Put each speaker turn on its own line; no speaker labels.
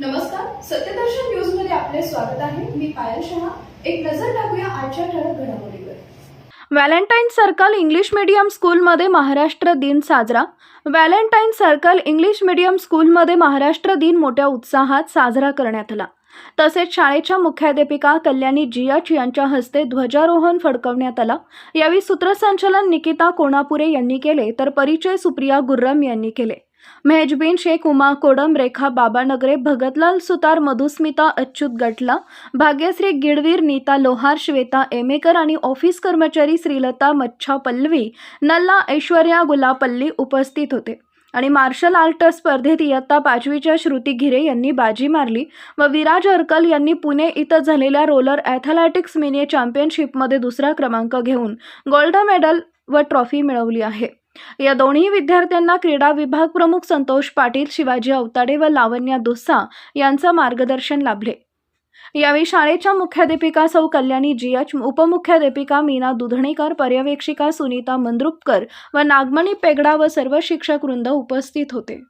नमस्कार सत्यदर्शन न्यूजमध्ये आपले स्वागत आहे. मी पायल शहा. एक नजर टाकूया आजच्या ठळक घडामोडीवर.
व्हॅलेंटाईन सर्कल इंग्लिश मीडियम स्कूलमध्ये महाराष्ट्र दिन साजरा. व्हॅलेंटाईन सर्कल इंग्लिश मीडियम स्कूलमध्ये महाराष्ट्र दिन मोठ्या उत्साहात साजरा करण्यात आला. तसेच शाळेच्या मुख्याध्यापिका कल्याणी जियाच यांच्या हस्ते ध्वजारोहण फडकवण्यात आला. यावेळी सूत्रसंचालन निकिता कोणापुरे यांनी केले तर परिचय सुप्रिया गुर्रम यांनी केले. मेहजबीन शेख उमा कोडम रेखा बाबानगरे भगतलाल सुतार मधुस्मिता अच्युत गटला भाग्यश्री गिडवीर नीता लोहार श्वेता एमेकर आणि ऑफिस कर्मचारी श्रीलता मच्छा पल्लवी नल्ला ऐश्वर्या गुलापल्ली उपस्थित होते. आणि मार्शल आर्ट स्पर्धेत इयत्ता पाचवीच्या श्रुती घिरे यांनी बाजी मारली व विराज अर्कल यांनी पुणे इथं झालेल्या रोलर ॲथलेटिक्स मिनी चॅम्पियनशिपमध्ये दुसरा क्रमांक घेऊन गोल्ड मेडल व ट्रॉफी मिळवली आहे. या दोन्ही विद्यार्थ्यांना क्रीडा विभाग प्रमुख संतोष पाटील शिवाजी अवताडे व लावण्या दुस्सा यांचं मार्गदर्शन लाभले. यावेळी शाळेच्या मुख्याध्यापिका सौ कल्याणी जी एच उपमुख्याध्यापिका मीना दुधणेकर पर्यवेक्षिका सुनीता मंद्रुपकर व नागमणी पेगडा व सर्व शिक्षक वृंद उपस्थित होते.